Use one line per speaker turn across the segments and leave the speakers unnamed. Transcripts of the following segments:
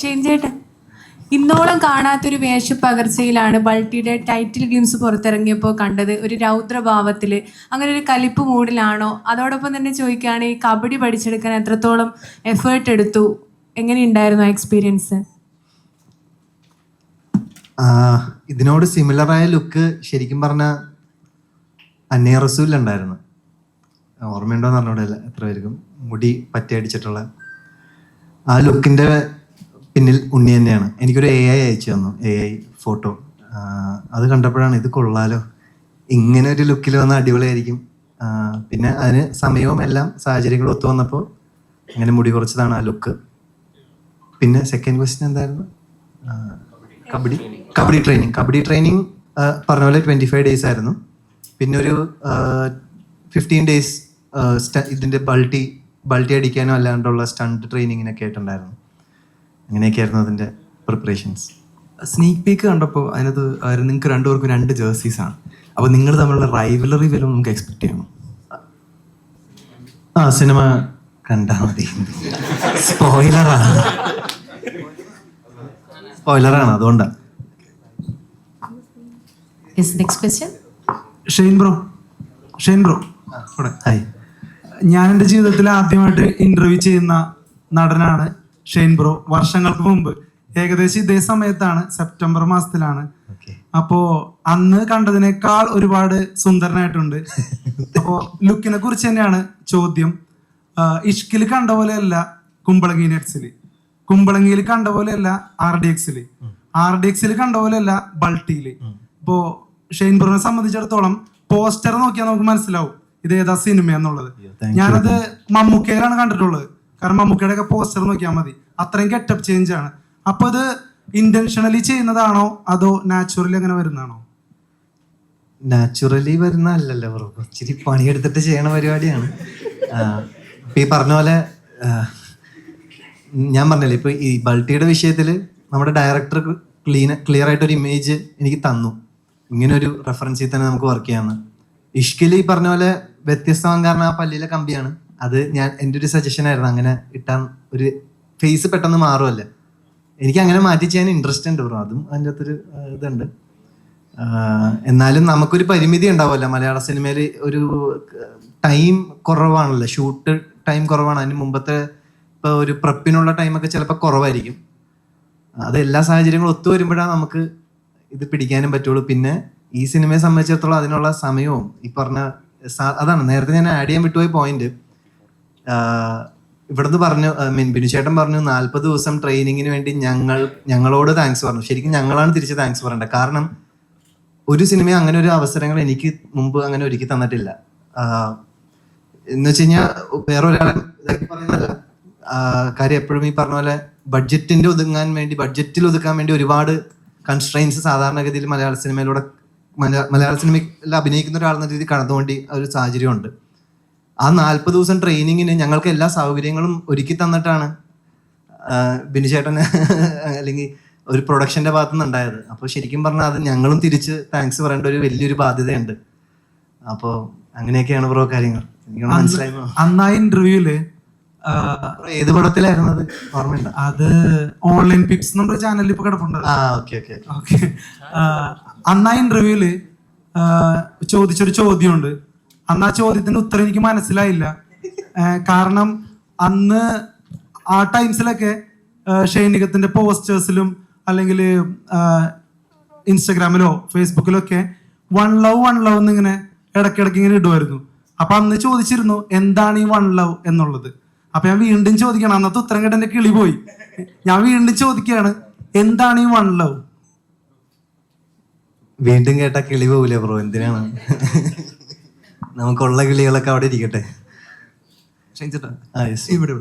ഷെയിൻചേട്ടൻ ഇന്നോളം കാണാത്തൊരു വേഷപ്പകർച്ചയിലാണ് ബൾട്ടിയുടെ title games പുറത്തിറങ്ങിയപ്പോൾ കണ്ടത്. ഒരു രൗദ്രഭാവത്തിൽ അങ്ങനെ ഒരു കലിപ്പ് മൂഡിലാണോ? അതോടൊപ്പം തന്നെ ചോദിക്കുകയാണ് ഈ കബഡി പഠിച്ചെടുക്കാൻ എത്രത്തോളം എഫേർട്ട് എടുത്തു? എങ്ങനെയുണ്ടായിരുന്നു ആ എക്സ്പീരിയൻസ്
ഇതിനോട് സിമിലറായ ലുക്ക് ശരിക്കും പറഞ്ഞ അന്നേ റസൂലുണ്ടായിരുന്നു ഓർമ്മയുണ്ടോ എന്ന് അറിഞ്ഞൂടെ എത്ര പേർക്കും മുടി പറ്റി അടിച്ചിട്ടുള്ള ആ ലുക്കിന്റെ പിന്നിൽ ഉണ്ണി തന്നെയാണ്. എനിക്കൊരു എ ഐ അയച്ചു തന്നു. എ ഐ ഫോട്ടോ അത് കണ്ടപ്പോഴാണ് ഇത് കൊള്ളാലോ. ഇങ്ങനെ ഒരു ലുക്കിൽ വന്ന അടിപൊളിയായിരിക്കും. പിന്നെ അതിന് സമയവും എല്ലാം സാഹചര്യങ്ങളും ഒത്തു വന്നപ്പോൾ അങ്ങനെ മുടി കുറച്ചതാണ് ആ ലുക്ക് പിന്നെ സെക്കൻഡ് ക്വസ്റ്റ്യൻ എന്തായിരുന്നു? കബഡി. കബഡി ട്രെയിനിങ് കബഡി ട്രെയിനിങ് പറഞ്ഞ പോലെ ട്വന്റി ഫൈവ് ഡേയ്സ് ആയിരുന്നു. പിന്നെ ഒരു ഫിഫ്റ്റീൻ ഡേയ്സ് ഇതിന്റെ ബൾട്ടി ബൾട്ടി അടിക്കാനോ അല്ലാണ്ടുള്ള സ്റ്റണ്ട് ട്രെയിനിങ്ങിനൊക്കെ ആയിട്ടുണ്ടായിരുന്നു. അങ്ങനെയൊക്കെയായിരുന്നു അതിന്റെ പ്രിപ്പറേഷൻസ്
സ്നീക്ക് പീക്ക് കണ്ടപ്പോൾ അതിനകത്ത് നിങ്ങൾക്ക് രണ്ടുപേർക്കും രണ്ട് ജേഴ്സീസ് ആണ്. അപ്പോൾ നിങ്ങൾ തമ്മിലുള്ള റൈവലറി വല്ലതും നമുക്ക് എക്സ്പെക്ട് ചെയ്യണം?
ആ സിനിമ കണ്ടാൽ മതി. സ്പോയിലറാണ് സ്പോയിലറാണ് അതുകൊണ്ടാണ്.
Shane bro Shane bro
hi
ഞാൻ എന്റെ ജീവിതത്തിൽ ആദ്യമായിട്ട് ഇന്റർവ്യൂ ചെയ്യുന്ന നടനാണ് ഷെയ്ൻ ബ്രോ വർഷങ്ങൾക്ക് മുമ്പ്. ഏകദേശം ഇതേ സമയത്താണ് സെപ്റ്റംബർ മാസത്തിലാണ്. അപ്പോ അന്ന് കണ്ടതിനേക്കാൾ ഒരുപാട് സുന്ദരനായിട്ടുണ്ട്. അപ്പോ ലുക്കിനെ കുറിച്ച് തന്നെയാണ് ചോദ്യം. ഇഷ്കിൽ കണ്ട പോലെയല്ല കുമ്പളങ്ങി നെറ്റ്സിൽ കുമ്പളങ്ങിയിൽ കണ്ട പോലെയല്ല ആർ ഡി എക്സിൽ ആർ ഡി എക്സിൽ കണ്ട പോലെയല്ല ബൾട്ടിയിൽ ഇപ്പോ ഷെയ്ൻ ബ്രോനെ സംബന്ധിച്ചിടത്തോളം പോസ്റ്റർ നോക്കിയാൽ നമുക്ക് മനസ്സിലാവും. ഇത് ഏതാ സിനിമ എന്നുള്ളത്. ഞാനത് മമ്മൂക്കയിലാണ് കണ്ടിട്ടുള്ളത്. കാരണം മമ്മൂക്കയുടെ പോസ്റ്റർ നോക്കിയാൽ മതി. അത്രയും ഗെറ്റപ്പ് ചേഞ്ച് ആണ്. അപ്പൊ അത് ഇന്റൻഷണലി ചെയ്യുന്നതാണോ? അതോ നാച്ചുറലി അങ്ങനെ വരുന്നതാണോ?
നാച്ചുറലി വരുന്ന അല്ലല്ലോ ഇച്ചിരി പണിയെടുത്തിട്ട് ചെയ്യണ പരിപാടിയാണ്. ഈ പറഞ്ഞ പോലെ ഞാൻ പറഞ്ഞല്ലേ ഇപ്പൊ ഈ ബൾട്ടിയുടെ വിഷയത്തിൽ നമ്മുടെ ഡയറക്ടർ ക്ലീൻ ക്ലിയർ ആയിട്ട് ഒരു ഇമേജ് എനിക്ക് തന്നു. ഇങ്ങനെ ഒരു റെഫറൻസിൽ തന്നെ നമുക്ക് വർക്ക് ചെയ്യാമെന്ന് ഇഷ്കിൽ ഈ പറഞ്ഞ പോലെ വ്യത്യസ്തമാകാൻ കാരണം ആ പല്ലിയിലെ കമ്പിയാണ്. അത് ഞാൻ എന്റെ ഒരു സജഷൻ ആയിരുന്നു. അങ്ങനെ ഇട്ടാൻ ഒരു ഫേസ് പെട്ടെന്ന് മാറുമല്ലേ എനിക്ക് അങ്ങനെ മാറ്റി ചെയ്യാൻ ഇൻട്രസ്റ്റ് ഉണ്ട് ബ്രോ അതും അതിന്റെ അകത്തൊരു ഇതുണ്ട്. എന്നാലും നമുക്കൊരു പരിമിതി ഉണ്ടാവുമല്ലോ. മലയാള സിനിമയിൽ ഒരു ടൈം കുറവാണല്ലോ. ഷൂട്ട് ടൈം കുറവാണ്. അതിന് മുമ്പത്തെ ഇപ്പോൾ ഒരു പ്രപ്പിനുള്ള ടൈമൊക്കെ ചിലപ്പോൾ കുറവായിരിക്കും. അത് എല്ലാ സാഹചര്യങ്ങളും ഒത്തു വരുമ്പോഴാണ് നമുക്ക് ഇത് പിടിക്കാനും പറ്റുള്ളൂ. പിന്നെ ഈ സിനിമയെ സംബന്ധിച്ചിടത്തോളം അതിനുള്ള സമയവും ഈ പറഞ്ഞ അതാണ്. നേരത്തെ ഞാൻ ആഡ് ചെയ്യാൻ വിട്ടുപോയ പോയിന്റ് ഇവിടുന്ന് പറഞ്ഞു മീൻ ബിനുചേട്ടൻ പറഞ്ഞു നാൽപ്പത് ദിവസം ട്രെയിനിങ്ങിന് വേണ്ടി ഞങ്ങൾ ഞങ്ങളോട് താങ്ക്സ് പറഞ്ഞു. ശരിക്കും ഞങ്ങളാണ് തിരിച്ച് താങ്ക്സ് പറയേണ്ടത്. കാരണം ഒരു സിനിമ അങ്ങനെ ഒരു അവസരങ്ങൾ എനിക്ക് മുമ്പ് അങ്ങനെ ഒരുക്കി തന്നിട്ടില്ല. എന്ന് വെച്ച് കഴിഞ്ഞാൽ വേറെ ഒരാളെ ഇതാക്കി പറയുന്നതല്ല. കാര്യം എപ്പോഴും ഈ പറഞ്ഞ പോലെ ബഡ്ജറ്റിന്റെ ഒതുങ്ങാൻ വേണ്ടി ബഡ്ജറ്റിൽ ഒതുക്കാൻ വേണ്ടി ഒരുപാട് കൺസ്ട്രെയിൻസ് സാധാരണഗതിയിൽ മലയാള സിനിമയിലൂടെ മലയാ- മലയാള സിനിമയിൽ അഭിനയിക്കുന്ന ഒരാളെന്ന രീതിയിൽ കടന്നുകൊണ്ട് ഒരു സാഹചര്യമുണ്ട്. ആ നാൽപ്പത് ദിവസം ട്രെയിനിങ്ങിന് ഞങ്ങൾക്ക് എല്ലാ സൗകര്യങ്ങളും ഒരുക്കി തന്നിട്ടാണ് ബിനുചേട്ടന് അല്ലെങ്കിൽ ഒരു പ്രൊഡക്ഷന്റെ ഭാഗത്തു നിന്ന് ഉണ്ടായത് അപ്പോൾ ശരിക്കും പറഞ്ഞാൽ അത് ഞങ്ങളും തിരിച്ച് താങ്ക്സ് പറയേണ്ട ഒരു വലിയൊരു ബാധ്യതയുണ്ട്. അപ്പോൾ അങ്ങനെയൊക്കെയാണ് ബ്രോ കാര്യങ്ങൾ.
അന്ന് ആ
ഇന്റർവ്യൂൽ ഏത് പടത്തിലായിരുന്നു അത്? ഓർമ്മയുണ്ടോ?
അത് ഓൺലൈൻ പിപ്സ് നമ്മുടെ ചാനലിൽ ഇപ്പൊ കിടപ്പുണ്ട്.
ഓക്കെ
അന്ന് ആ ഇന്റർവ്യൂൽ ചോദിച്ചൊരു ചോദ്യമുണ്ട്. അന്ന് ആ ചോദ്യത്തിന്റെ ഉത്തരം എനിക്ക് മനസ്സിലായില്ല. കാരണം അന്ന് ആ ടൈംസിലൊക്കെ ഷൈനികത്തിന്റെ പോസ്റ്റേഴ്സിലും അല്ലെങ്കിൽ ഇൻസ്റ്റഗ്രാമിലോ ഫേസ്ബുക്കിലോ ഒക്കെ വൺ ലവ് വൺ ലവ് എന്നിങ്ങനെ ഇടയ്ക്കിടയ്ക്ക് ഇങ്ങനെ ഇടുമായിരുന്നു. അപ്പൊ അന്ന് ചോദിച്ചിരുന്നു എന്താണ് ഈ വൺ ലവ് എന്നുള്ളത്? അപ്പൊ ഞാൻ വീണ്ടും ചോദിക്കണം. അന്നത്തെ ഉത്തരം കേട്ട് എന്റെ കിളി പോയി. ഞാൻ വീണ്ടും ചോദിക്കുകയാണ് എന്താണ് ഈ വൺ ലവ്?
വീണ്ടും കേട്ട കിളി പോവില്ലേ ബ്രോ? എന്തിനാണ്? നമുക്കുള്ള കിളികളൊക്കെ അവിടെ ഇരിക്കട്ടെ.
ഇവിടെ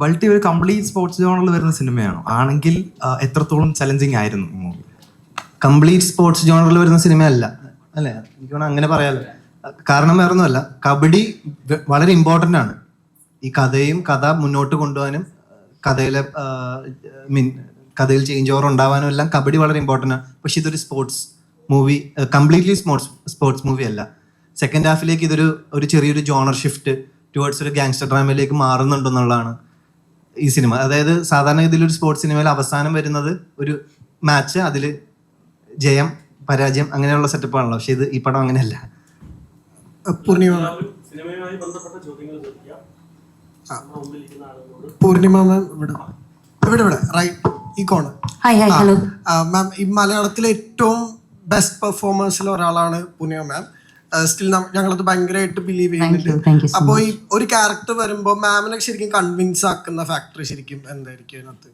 ബൾട്ടി ഒരു കംപ്ലീറ്റ് സ്പോർട്സ് ജോണിൽ വരുന്ന സിനിമയാണോ? ആണെങ്കിൽ എത്രത്തോളം ചലഞ്ചിങ് ആയിരുന്നു മൂവി
കംപ്ലീറ്റ് സ്പോർട്സ് ജോണറിൽ വരുന്ന സിനിമയല്ല. അല്ലേ? എനിക്ക് വേണം അങ്ങനെ പറയാലോ. കാരണം വേറെ ഒന്നുമല്ല കബഡി വളരെ ഇമ്പോർട്ടന്റ് ആണ്. ഈ കഥയും കഥ മുന്നോട്ട് കൊണ്ടുപോകാനും കഥയിലെ മീൻ കഥയിൽ ചേഞ്ച് ഓവർ ഉണ്ടാവാനും എല്ലാം കബഡി വളരെ ഇമ്പോർട്ടന്റ് ആണ്. പക്ഷെ ഇതൊരു sports movie completely sports sports movie അല്ല. സെക്കൻഡ് ഹാഫിലേക്ക് ഇതൊരു ഒരു ചെറിയൊരു ജോണർ ഷിഫ്റ്റ് ടുവേർഡ്സ് ഒരു ഗാങ്സ്റ്റർ ഡ്രാമയിലേക്ക് മാറുന്നുണ്ടെന്നുള്ളതാണ് ഈ സിനിമ അതായത് സാധാരണ ഇതിലൊരു സ്പോർട്സ് സിനിമയിൽ അവസാനം വരുന്നത് ഒരു മാച്ച് അതിൽ ജയം പരാജയം അങ്ങനെയുള്ള സെറ്റപ്പാണല്ലോ പക്ഷെ ഇത് ഈ പടം അങ്ങനെയല്ല.
പൂർണിമ. പൂർണിമ മാം ഇവിടെ. ഇവിടെ ഇവിടെ. റൈറ്റ് ഈ കോണ് മാം ഈ മലയാളത്തിലെ ഏറ്റവും ബെസ്റ്റ് പെർഫോമേഴ്സിൽ ഒരാളാണ് പൂർണിമ മാം. സ്റ്റിൽ ഞങ്ങളത് ഭയങ്കരമായിട്ട് ബിലീവ് ചെയ്യുന്നുണ്ട്. അപ്പോൾ ഈ ഒരു ക്യാരക്ടർ വരുമ്പോൾ മാമിനെ ശരിക്കും കൺവിൻസ് ആക്കുന്ന ഫാക്ടർ ശരിക്കും എന്തായിരിക്കും അതിനകത്ത്?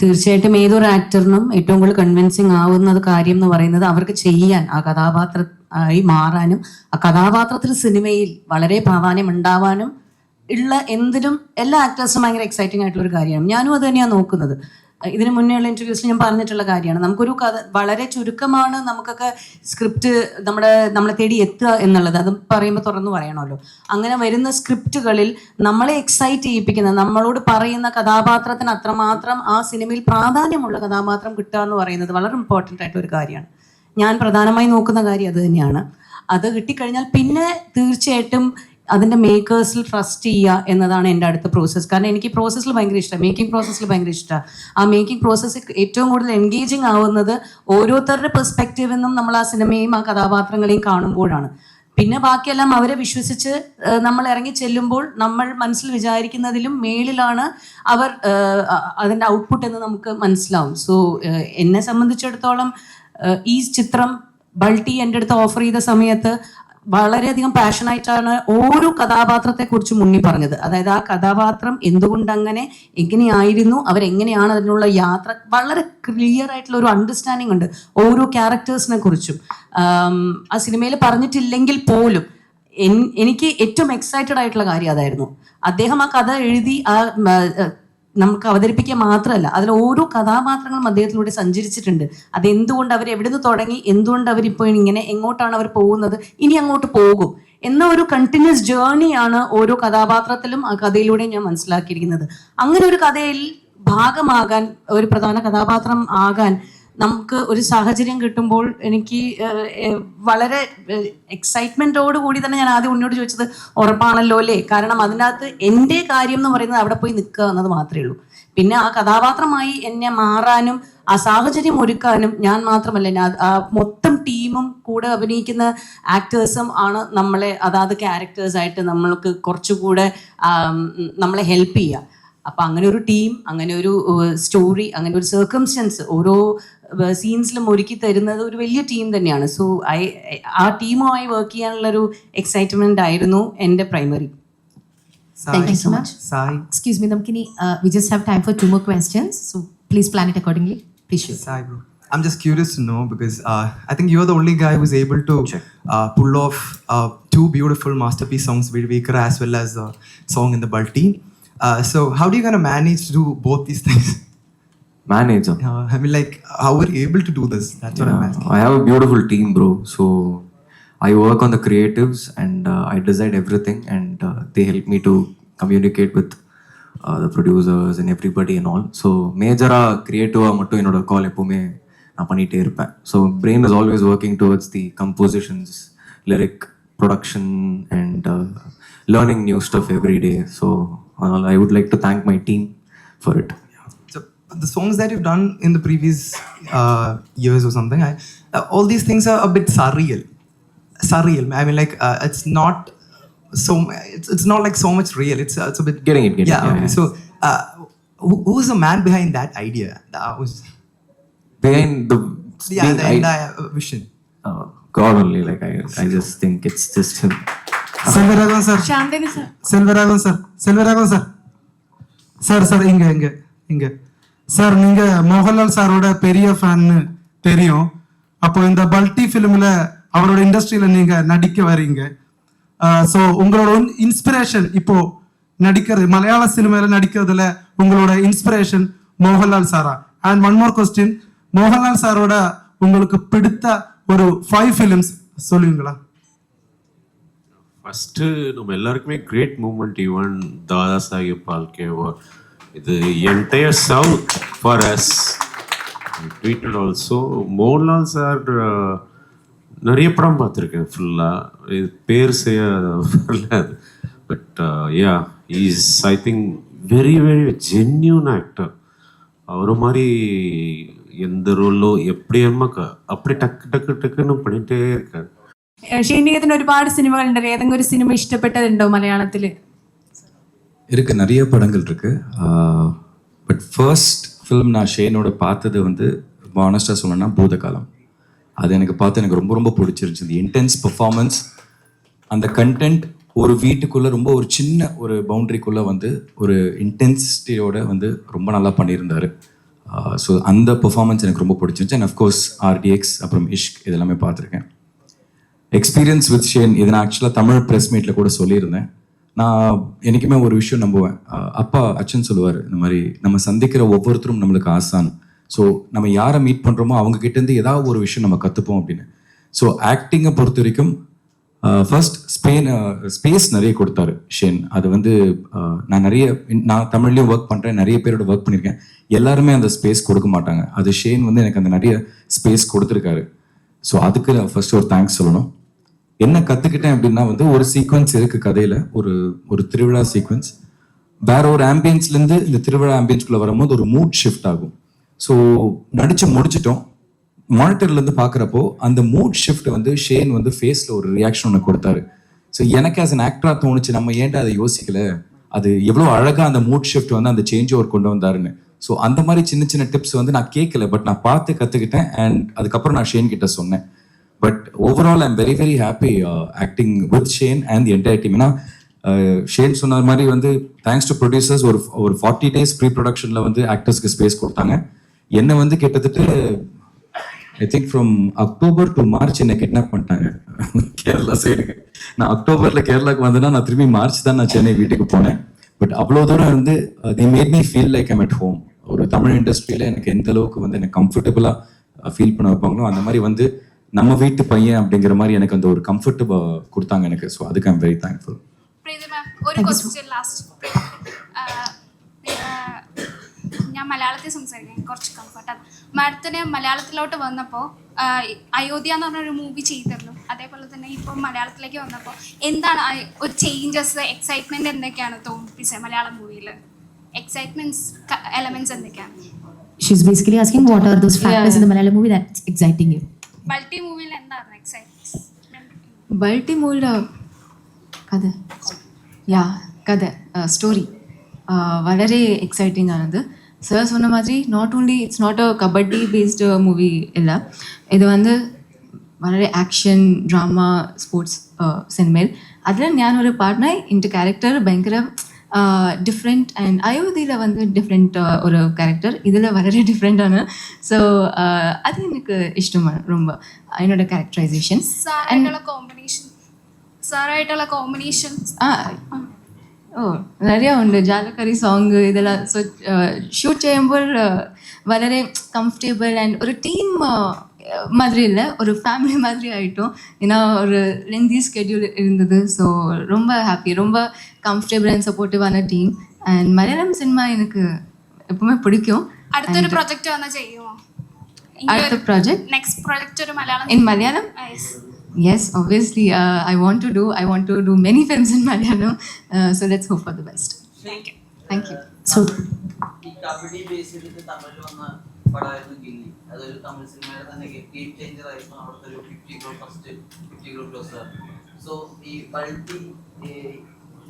തീർച്ചയായിട്ടും ഏതൊരു ആക്ടറിനും ഏറ്റവും കൂടുതൽ കൺവിൻസിങ് ആവുന്ന കാര്യം എന്ന് പറയുന്നത് അവർക്ക് ചെയ്യാൻ ആ കഥാപാത്ര ആയി മാറാനും ആ കഥാപാത്രത്തിൽ സിനിമയിൽ വളരെ പ്രാധാന്യം ഉണ്ടാവാനും ഉള്ള എന്തിനും എല്ലാ ആക്ടേഴ്സും ഭയങ്കര എക്സൈറ്റിംഗ് ആയിട്ടുള്ള ഒരു കാര്യമാണ്. ഞാനും അത് തന്നെയാണ് നോക്കുന്നത്. ഇതിന് മുന്നേയുള്ള ഇന്റർവ്യൂസിൽ ഞാൻ പറഞ്ഞിട്ടുള്ള കാര്യമാണ്. നമുക്കൊരു കഥ വളരെ ചുരുക്കമാണ് നമുക്കൊക്കെ സ്ക്രിപ്റ്റ് നമ്മുടെ നമ്മളെ തേടി എത്തുക എന്നുള്ളത്. അത് പറയുമ്പോൾ തുറന്നു പറയണമല്ലോ. അങ്ങനെ വരുന്ന സ്ക്രിപ്റ്റുകളിൽ നമ്മളെ എക്സൈറ്റ് ചെയ്യിപ്പിക്കുന്ന നമ്മളോട് പറയുന്ന കഥാപാത്രത്തിന് അത്രമാത്രം ആ സിനിമയിൽ പ്രാധാന്യമുള്ള കഥാപാത്രം കിട്ടുക എന്ന് പറയുന്നത് വളരെ ഇമ്പോർട്ടന്റ് ആയിട്ട് ഒരു കാര്യമാണ്. ഞാൻ പ്രധാനമായി നോക്കുന്ന കാര്യം അത് തന്നെയാണ്. അത് കിട്ടിക്കഴിഞ്ഞാൽ പിന്നെ തീർച്ചയായിട്ടും അതിന്റെ മേക്കേഴ്സിൽ ട്രസ്റ്റ് ചെയ്യുക എന്നതാണ് എന്റെ അടുത്ത പ്രോസസ്സ് കാരണം എനിക്ക് പ്രോസസ്സിൽ ഭയങ്കര ഇഷ്ടമാണ് മേക്കിംഗ് പ്രോസസ്സിൽ ഭയങ്കര ഇഷ്ടമാണ് ആ മേക്കിംഗ് പ്രോസസ്സ് ഏറ്റവും കൂടുതൽ എൻഗേജിങ് ആവുന്നത് ഓരോരുത്തരുടെ പെർസ്പെക്റ്റീവിൽ നിന്നും നമ്മൾ ആ സിനിമയും ആ കഥാപാത്രങ്ങളെയും കാണുമ്പോഴാണ്. പിന്നെ ബാക്കിയെല്ലാം അവരെ വിശ്വസിച്ച് നമ്മൾ ഇറങ്ങി ചെല്ലുമ്പോൾ നമ്മൾ മനസ്സിൽ വിചാരിക്കുന്നതിലും മേളിലാണ് അവർ അതിന്റെ ഔട്ട്പുട്ട് എന്ന് നമുക്ക് മനസ്സിലാവും. സോ എന്നെ സംബന്ധിച്ചിടത്തോളം ഈ ചിത്രം ബൾട്ടി എന്റെ അടുത്ത് ഓഫർ ചെയ്ത സമയത്ത് വളരെയധികം പാഷനായിട്ടാണ് ഓരോ കഥാപാത്രത്തെ കുറിച്ച് മുന്നിൽ പറഞ്ഞത്. അതായത് ആ കഥാപാത്രം എന്തുകൊണ്ട് അങ്ങനെ എങ്ങനെയായിരുന്നു അവരെങ്ങനെയാണ് അതിനുള്ള യാത്ര വളരെ ക്ലിയർ ആയിട്ടുള്ള ഒരു അണ്ടർസ്റ്റാൻഡിങ് ഉണ്ട് ഓരോ ക്യാരക്ടേഴ്സിനെ കുറിച്ചും. ആ സിനിമയിൽ പറഞ്ഞിട്ടില്ലെങ്കിൽ പോലും എനിക്ക് ഏറ്റവും എക്സൈറ്റഡ് ആയിട്ടുള്ള കാര്യം അതായിരുന്നു. അദ്ദേഹം ആ കഥ എഴുതി ആ നമുക്ക് അവതരിപ്പിക്കുക മാത്രമല്ല അതിൽ ഓരോ കഥാപാത്രങ്ങളും അദ്ദേഹത്തിലൂടെ സഞ്ചരിച്ചിട്ടുണ്ട്. അത് എന്തുകൊണ്ട് അവർ എവിടെ നിന്ന് തുടങ്ങി? എന്തുകൊണ്ട് അവരിപ്പോൾ ഇങ്ങനെ എങ്ങോട്ടാണ് അവർ പോകുന്നത്? ഇനി അങ്ങോട്ട് പോകും. എന്ന ഒരു കണ്ടിന്യൂസ് ജേർണിയാണ് ഓരോ കഥാപാത്രത്തിലും ആ കഥയിലൂടെ ഞാൻ മനസ്സിലാക്കിയിരിക്കുന്നത്. അങ്ങനെ ഒരു കഥയിൽ ഭാഗമാകാൻ ഒരു പ്രധാന കഥാപാത്രം ആകാൻ നമുക്ക് ഒരു സാഹചര്യം കിട്ടുമ്പോൾ എനിക്ക് വളരെ എക്സൈറ്റ്മെന്റോട് കൂടി തന്നെ ഞാൻ ആദ്യം ഉണ്ണിയോട് ചോദിച്ചത് ഉറപ്പാണല്ലോ അല്ലേ? കാരണം അതിനകത്ത് എന്റെ കാര്യം എന്ന് പറയുന്നത് അവിടെ പോയി നിൽക്കുക എന്നത് മാത്രമേ ഉള്ളൂ. പിന്നെ ആ കഥാപാത്രമായി എന്നെ മാറാനും ആ സാഹചര്യം ഒരുക്കാനും ഞാൻ മാത്രമല്ല ഞാൻ മൊത്തം ടീമും കൂടെ അഭിനയിക്കുന്ന ആക്ടേഴ്സും ആണ് നമ്മളെ അതാത് ക്യാരക്ടേഴ്സായിട്ട് നമ്മൾക്ക് കുറച്ചുകൂടെ നമ്മളെ ഹെൽപ്പ് ചെയ്യുക. അപ്പൊ അങ്ങനെ ഒരു ടീം അങ്ങനെ ഒരു സ്റ്റോറി അങ്ങനെ ഒരു സർക്കംസ്റ്റൻസ് ഓരോ സീൻസിലും ഒരുക്കി തരുന്നത് ഒരു വലിയ ടീം തന്നെയാണ് സോ ഐ ആ ടീമുമായി വർക്ക് ചെയ്യാനുള്ള ഒരു എക്സൈറ്റ്മെന്റ് ആയിരുന്നു എന്റെ primary
Sai
you so much.
Sai
Excuse me, Namkini, uh, we just have time for two more questions, so please plan it accordingly. Please.
Sai, bro. I'm just curious to know because uh, I think you're the only guy who's able to uh, pull off uh, two beautiful masterpiece songs, Vidvikar as well as the song in the Balti. Uh, so how do you kind of manage to do both these things?
manager.
Uh, I mean, like, how were you able to do this? That's what I'm
Yeah,
asking.
I have a beautiful team, bro. So I work on the creatives and uh, I decide everything, and uh, they help me to communicate with uh, the producers and everybody and all. So மேஜராக க்ரியேட்டிவாக மட்டும் என்னோட கால் எப்போவுமே நான் பண்ணிகிட்டே இருப்பேன் so brain is always working towards the compositions lyric production and learning new stuff every day so அதனால் I would like to thank my team for it
So the songs that you've done in the previous uh, years or something, I, uh, all these things are a bit surreal. Surreal. I mean, like uh, it's not so. It's, it's not like so much real. It's uh, it's a bit
Getting it, getting it, yeah.
okay.
yeah.
So uh, who, who's the man behind that idea? That uh, was
Behind the
yeah, the
I,
entire vision.
oh, God only. Like I, I just think it's just him.
Selvaraghavan sir.
Chandini sir.
Selvaraghavan sir. Selvaraghavan sir. Sir sir இங்க sir நீங்க மோகன்லால் சாரோட பெரிய ஃபேன்னு தெரியும். அப்போ இந்த பல்டி ஃபிலிம்ல அவரோட இண்டஸ்ட்ரியில நீங்க நடிக்க வரீங்க ஸோ உங்களோட இன்ஸ்பிரேஷன் இப்போ நடிக்கிறது மலையாள சினிமால நடிக்கிறதுல உங்களோட inspiration Mohanlal Sarah. And one more question Mohanlal சாரோட உங்களுக்கு பிடித்த ஒரு ஃபைவ் ஃபிலிம்ஸ் சொல்லுவீங்களா?
ஃபஸ்ட்டு நம்ம எல்லாருக்குமே great moment even Dada Saheb Phalke இது entire south for us tweeted also Mohanlal sir நிறைய படம் பார்த்துருக்கேன் ஃபுல்லாக இது பேர் செய்ய வரல. But ya is I think very very genuine actor அவரு மாதிரி எந்த ரோலോ எப்படி നമുക്ക് அப்படி ടക്ക് ടക്ക് ടക്കുന്ന് പണിട്ടേ ഇരിക്കാൻ
ഷീനികത്തിന് ഒരുപാട് സിനിമകളുണ്ട് ഏതെങ്കിലും ഒരു സിനിമ ഇഷ്ടപ്പെട്ടതുണ്ടോ മലയാളത്തില്
இருக்கு நிறைய படங்கள் இருக்கு. பட் ஃபர்ஸ்ட் ஃபிலிம் நான் ஷேனோட பார்த்தது வந்து ரொம்ப ஆனஸ்டாக சொல்லணும்னா பூதகாலம். அது எனக்கு பார்த்து எனக்கு ரொம்ப ரொம்ப பிடிச்சிருந்துச்சு. இன்டென்ஸ் பர்ஃபார்மன்ஸ் அந்த கண்டென்ட் ஒரு வீட்டுக்குள்ளே ரொம்ப ஒரு சின்ன ஒரு பவுண்ட்ரிக்குள்ளே வந்து ஒரு இன்டென்சிட்டியோட வந்து ரொம்ப நல்லா பண்ணியிருந்தார். ஸோ அந்த பெர்ஃபார்மன்ஸ் எனக்கு ரொம்ப பிடிச்சிருந்துச்சு. அண்ட் அஃப்கோர்ஸ் ஆர்டிஎக்ஸ் அப்புறம் இஷ்க் இதெல்லாமே பார்த்துருக்கேன். எக்ஸ்பீரியன்ஸ் வித் ஷேன் இதை நான் ஆக்சுவலாக தமிழ் ப்ரெஸ் மீட்டில் கூட சொல்லியிருந்தேன். நான் என்றைக்குமே ஒரு விஷயம் நம்புவேன். அப்பா அச்சன் சொல்லுவார் இந்த மாதிரி நம்ம சந்திக்கிற ஒவ்வொருத்தரும் நம்மளுக்கு ஆசான். ஸோ நம்ம யாரை மீட் பண்ணுறோமோ அவங்க கிட்டேருந்து ஏதாவது ஒரு விஷயம் நம்ம கற்றுப்போம் அப்படின்னு. ஸோ ஆக்டிங்கை பொறுத்த வரைக்கும் ஃபர்ஸ்ட் ஸ்பெயின் ஸ்பேஸ் நிறைய கொடுத்தாரு ஷேன். அது வந்து நான் நிறைய நான் தமிழ்லேயும் ஒர்க் பண்ணுறேன் நிறைய பேரோட ஒர்க் பண்ணியிருக்கேன். எல்லாருமே அந்த ஸ்பேஸ் கொடுக்க மாட்டாங்க. அது ஷேன் வந்து எனக்கு அந்த நிறைய ஸ்பேஸ் கொடுத்துருக்காரு. ஸோ அதுக்கு ஃபர்ஸ்ட் ஒரு தேங்க்ஸ் சொல்லணும். என்ன கத்துக்கிட்டேன் அப்படின்னா வந்து ஒரு சீக்வன்ஸ் இருக்கு கதையில ஒரு ஒரு திருவிழா சீக்வன்ஸ் வேற ஒரு ஆம்பியன்ஸ்ல இருந்து இந்த திருவிழா ஆம்பியன்ஸ்குள்ள வரும்போது ஒரு மூட் ஷிஃப்ட் ஆகும். ஸோ நடிச்சு முடிச்சிட்டோம். மானிட்டர்ல இருந்து பாக்குறப்போ அந்த மூட் ஷிஃப்ட் வந்து ஷேன் வந்து ஃபேஸ்ல ஒரு ரியாக்ஷன் ஒன்று கொடுத்தாரு. ஸோ எனக்கு ஆஸ் அன் ஆக்டரா தோணுச்சு நம்ம ஏன்டா அதை யோசிக்கல? அது எவ்வளோ அழகா அந்த மூட் ஷிஃப்ட் வந்து அந்த சேஞ்ச் ஓவர் கொண்டு வந்தாருன்னு. ஸோ அந்த மாதிரி சின்ன சின்ன டிப்ஸ் வந்து நான் கேட்கல பட் நான் பார்த்து கத்துக்கிட்டேன் அண்ட் அதுக்கப்புறம் நான் ஷேன் கிட்ட சொன்னேன். But overall I'm very very happy acting with Shane and the entire team ஏன்னா uh, ஷேன் சொன்ன மாதிரி வந்து தேங்க்ஸ் டு ப்ரொடியூசர்ஸ் ஒரு ஒரு ஃபார்ட்டி டேஸ் ப்ரீ ப்ரொடக்ஷனில் வந்து ஆக்டர்ஸ்க்கு ஸ்பேஸ் கொடுத்தாங்க. என்னை வந்து கிட்டத்தட்ட I think from October to March என்னை கிட்னாப் பண்ணிட்டாங்க. கேரளா சைடுக்கு நான் அக்டோபரில் கேரளாக்கு வந்தேன்னா நான் திரும்பி மார்ச் தான் நான் சென்னை வீட்டுக்கு போனேன். பட் அவ்வளோ தூரம் வந்து they made me feel like I'm at home ஒரு தமிழ் இண்டஸ்ட்ரியில் எனக்கு எந்த அளவுக்கு வந்து எனக்கு கம்ஃபர்டபுளாக ஃபீல் பண்ண வைப்பாங்களோ அந்த மாதிரி வந்து நம்ம வீட்டு பையன் அப்படிங்கிற மாதிரி எனக்கு அந்த ஒரு கம்ஃபர்ட் கொடுத்தாங்க எனக்கு ஸோ அதுக்கு I'm very thankful
Preethi ma'am ഒരു ക്വസ്റ്റ്യൻ ലാസ്റ്റ് ഞാൻ മലയാളത്തിൽ സംസാരിക്കാം കുറച്ച് കംഫർട്ടാണ് മാഡത്തിന് മലയാളത്തിലോട്ട് വന്നപ്പോൾ അയോധ്യ എന്ന് പറഞ്ഞൊരു മൂവി ചെയ്തല്ലോ അതേപോലെ തന്നെ ഇപ്പോൾ മലയാളത്തിലേക്ക് വന്നപ്പോൾ എന്താണ് ആ ഒരു ചേഞ്ചസ് എക്സൈറ്റ്മെന്റ് എന്തൊക്കെയാണ് തോന്നിപ്പിച്ചത് മലയാളം മൂവിയിൽ എക്സൈറ്റ്മെന്റ്സ് എലമെന്റ്സ് എന്തൊക്കെയാണ്
She's basically asking what are those factors in the Malayalam movie that's exciting you?
Multi മൂവിയിൽ എന്താണ് എക്സൈറ്റ്മെന്റ്സ്
ബൾട്ടിമോളുടെ കഥ യാ കഥ സ്റ്റോറി വളരെ എക്സൈറ്റിംഗ് ആണത് സാർ சொன்ன மாதிரி not only it's not a kabaddi based movie இல்லை இது வந்து വളരെ ആക്ഷൻ ഡ്രാമ സ്പോർട്സ് സിനിമയിൽ അതിൽ ഞാനൊരു പാർട്ട്ണർ എൻ്റെ ക്യാരക്ടർ ഭയങ്കര டிஃப்ரெண்ட் அண்ட் அயோத்தியில் வந்து டிஃப்ரெண்ட் ஒரு கேரக்டர் இதில் வளரே டிஃப்ரெண்ட்டான ஸோ அது எனக்கு இஷ்டமான ரொம்ப.
என்னோட கேரக்டரைசேஷன் காம்பினேஷன் சாராயிட்டால
காம்பினேஷன் ഓ നിറയെ ഉണ്ട് ജാലക്കറി സോങ് ഇതെല്ലാം ഷൂട്ട് ചെയ്യുമ്പോൾ വളരെ കംഫർട്ടബിൾ ആൻഡ് ഒരു ടീം மாதிரி இல்லை ஒரு ஃபேமிலி மாதிரி ஆகிட்டோம் ஏன்னா ஒரு லெந்தி ஸ்கெட்யூல் இருந்தது ஸோ ரொம்ப ஹாப்பி ரொம்ப கம்ஃபர்டபுள் அண்ட் சப்போர்ட்டிவான டீம் அண்ட் மலையாளம் சினிமா எனக்கு எப்பவுமே பிடிக்கும்
അടുത്തൊരു പ്രൊജക്റ്റ് വന്നാൽ ചെയ്യുമോ
അടുത്ത project?
നെക്സ്റ്റ് പ്രൊജക്റ്റ് ഒരു Malayalam
in Malayalam
Ah, yes.
yes obviously uh, I want to do I want to do many films in Malayalam uh, so let's hope for the best
Thank you.
thank you
So,
പടമായിരുന്നു ഗില്ലി അതൊരു തമിഴ് സിനിമയുടെ തന്നെ game changer ആയിരുന്നു അവിടുത്തെ ഒരു fifty crore first fifty crore closer so ഈ Balti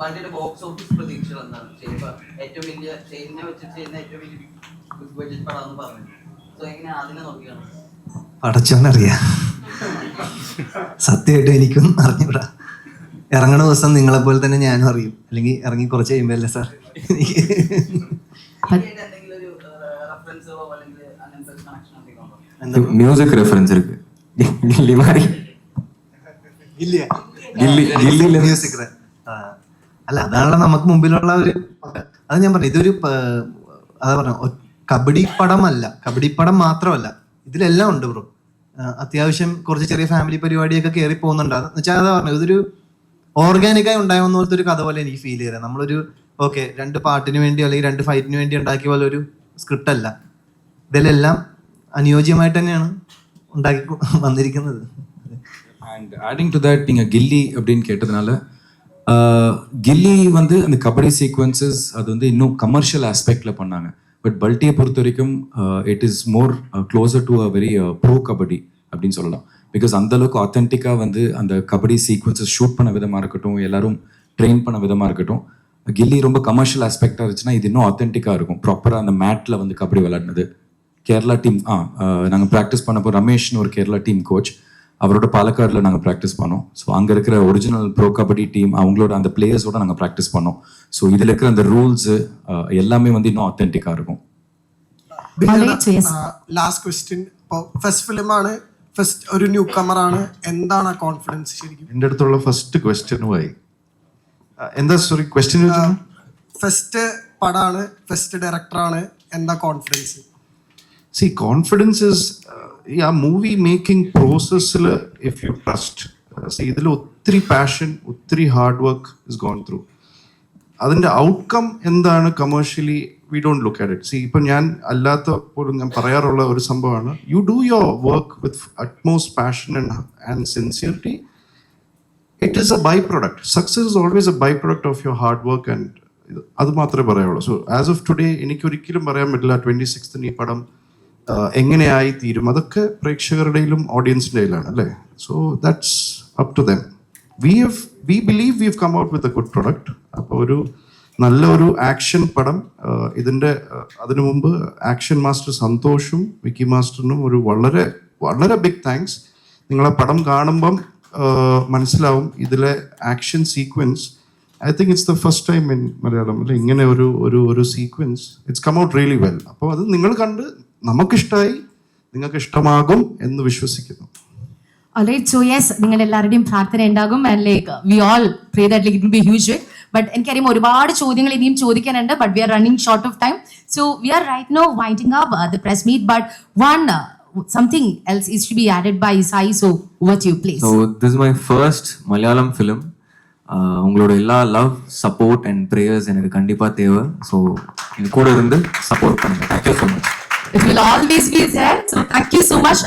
ബൾട്ടിയുടെ box office പ്രതീക്ഷകൾ എന്താണ്? ചെയ്യുമ്പോൾ ഏറ്റവും വലിയ ഷെയിലിനെ വെച്ചിട്ട് ചെയ്യുന്ന ഏറ്റവും വലിയ ബിഗ് ബഡ്ജറ്റ് പടം എന്ന് പറഞ്ഞു സോ എങ്ങനെ അതിനെ നോക്കിയാണ്?
പടച്ചോന്നറിയാം സത്യമായിട്ടും എനിക്കും അറിഞ്ഞൂടാ. ഇറങ്ങണ ദിവസം നിങ്ങളെ പോലെ തന്നെ ഞാനും അറിയും. അല്ലെങ്കിൽ ഇറങ്ങി കുറച്ച് കഴിയുമ്പോൾ അല്ലേ സാർ
എന്തെങ്കിലും ഒരു റെഫറൻസോ അല്ലെങ്കിൽ അങ്ങനത്തെ ഒരു കണക്ഷൻ എന്തെങ്കിലും ഉണ്ടോ
மியூசிக் ரெஃபரன்ஸ் இருக்கு கில்லி மாதிரி
ഇല്ല
ഗില്ലി ഗില്ലിയില്
മ്യൂസിക് അല്ല അതാണല്ലോ നമുക്ക് മുമ്പിലുള്ള ഒരു അത് ഞാൻ പറഞ്ഞു ഇതൊരു പ- അതാ പറഞ്ഞ കബഡി പടമല്ല കബഡി പടം മാത്രമല്ല ഇതിലെല്ലാം ഉണ്ട് ബ്രോ അത്യാവശ്യം കുറച്ച് ചെറിയ ഫാമിലി പരിപാടിയൊക്കെ കയറി പോകുന്നുണ്ട് എന്ന് വെച്ചാൽ അതാ പറഞ്ഞു ഇതൊരു ഓർഗാനിക്കായി ഉണ്ടാകുന്ന പോലത്തെ ഒരു കഥ പോലെ എനിക്ക് ഫീൽ ചെയ്തത് നമ്മളൊരു ഓക്കെ രണ്ട് പാട്ടിന് വേണ്ടി അല്ലെങ്കിൽ രണ്ട് ഫൈറ്റിന് വേണ്ടി ഉണ്ടാക്കിയ പോലെ ഒരു സ്ക്രിപ്റ്റ് അല്ല ഇതിലെല്ലാം അനുയോജ്യമായിട്ട് തന്നെയാണ് ഉണ്ടാക്കി കൊ- വന്നിരിക്കുന്നത്
அண்ட் ஆடிங் டு தட் நீங்கள் கில்லி அப்படின்னு கேட்டதுனால கில்லி வந்து அந்த கபடி சீக்வன்சஸ் அது வந்து இன்னும் கமர்ஷியல் ஆஸ்பெக்ட்ல பண்ணாங்க பட் பல்ட்டியை பொறுத்த வரைக்கும் it is more closer to a very pro kabaddi அப்படின்னு சொல்லலாம் பிகாஸ் அந்த அளவுக்கு ஆத்தென்டிக்காக வந்து அந்த கபடி சீக்வன்சஸ் ஷூட் பண்ண விதமாக இருக்கட்டும் எல்லாரும் ட்ரெயின் பண்ண விதமாக இருக்கட்டும் கில்லி ரொம்ப கமர்ஷியல் ஆஸ்பெக்டாக இருந்துச்சுன்னா இது இன்னும் ஆத்தென்டிக்காக இருக்கும் ப்ராப்பராக அந்த மேட்டில் வந்து கபடி விளையாடினது கேரளா டீம் ஆ நாங்கள் ப்ராக்டிஸ் பண்ணப்போ ரமேஷ்னு ஒரு கேரளா டீம் கோச் அவரோட பாலக்காடில் நாங்கள் ப்ராக்டிஸ் பண்ணோம் ஸோ அங்கே இருக்கிற ஒரிஜினல் ப்ரோ கபடி டீம் அவங்களோட அந்த பிளேயர்ஸோட நாங்கள் ப்ராக்டிஸ் பண்ணோம் ஸோ இதில் இருக்கிற அந்த ரூல்ஸு எல்லாமே வந்து இன்னும் ஆத்தென்டிக்காக இருக்கும்
ലാസ്റ്റ് ക്വസ്റ്റ്യൻ ഇപ്പോൾ ഫസ്റ്റ് ഫിലിമാണ് ഫസ്റ്റ് ഒരു ന്യൂ കമറാണ് എന്താണ് ആ കോൺഫിഡൻസ് ശരിക്കും
എൻ്റെ അടുത്തുള്ള ഫസ്റ്റ് ക്വസ്റ്റ്യനുമായി എന്താ സോറി ക്വസ്റ്റ്യൻ
ഫസ്റ്റ് പടാണ് ഫസ്റ്റ് ഡയറക്ടറാണ് എന്താ കോൺഫിഡൻസ്
സി കോൺഫിഡൻസ് ഇസ് ഈ ആ മൂവി മേക്കിംഗ് പ്രോസസ്സിൽ ഇഫ് യു ട്രസ്റ്റ് സി ഇതിൽ ഒത്തിരി പാഷൻ ഒത്തിരി hard work is gone through അതിന്റെ ഔട്ട്കം എന്താണ് commercially we don't look at it see ഇപ്പം ഞാൻ അല്ലാത്ത പോലും ഞാൻ പറയാറുള്ള ഒരു സംഭവമാണ്. You do your work with utmost passion and and sincerity it is a by product success is always a by product of your hard work and അത് മാത്രമേ പറയാവുള്ളൂ. സോ ആസ് ഓഫ് ടുഡേ എനിക്ക് ഒരിക്കലും പറയാൻ പറ്റില്ല ട്വന്റി സിക്സ്തിന് ഈ പടം എങ്ങനെയായി തീരും? അതൊക്കെ പ്രേക്ഷകരുടെയിലും ഓഡിയൻസിന്റെ കയ്യിലാണ് അല്ലേ? So that's up to them we have we believe we have come out with a good product അപ്പോൾ ഒരു നല്ല ഒരു ആക്ഷൻ പടം ഇതിന്റെ അതിനു മുമ്പ് ആക്ഷൻ മാസ്റ്റർ സന്തോഷും വിക്കി മാസ്റ്ററിനും ഒരു വളരെ വളരെ ബിഗ് താങ്ക്സ് നിങ്ങളെ പടം കാണുമ്പം മനസ്സിലാവും ഇതിലെ action sequence I think it's the first time in Malayalam അല്ലെ? ഇങ്ങനെ ഒരു ഒരു ഒരു sequence it's come out really well അപ്പോൾ അത് നിങ്ങൾ കണ്ട് നമുക്കിഷ്ടമായി നിങ്ങൾക്ക് ഇഷ്ടമാകും എന്ന് വിശ്വസിക്കുന്നു
Alright, so yes, നിങ്ങൾ എല്ലാവരുടെയും പ്രാർത്ഥന ഉണ്ടാകും and like we all pray that like it will be huge but എനിക്കറിയാം ഒരുപാട് ചോദ്യങ്ങൾ ഇനിയും ചോദിക്കാനുണ്ട് but we are running short of time so we are right now winding up the press meet but one something else is to be added by Sai so what you please
so this is my first Malayalam film உங்களோட எல்லா love support and prayers எனக்கு கண்டிப்பாக தேவை so எங்க கூட இருந்து support பண்ணுங்க thank you so much
It will always be there. So thank you so much.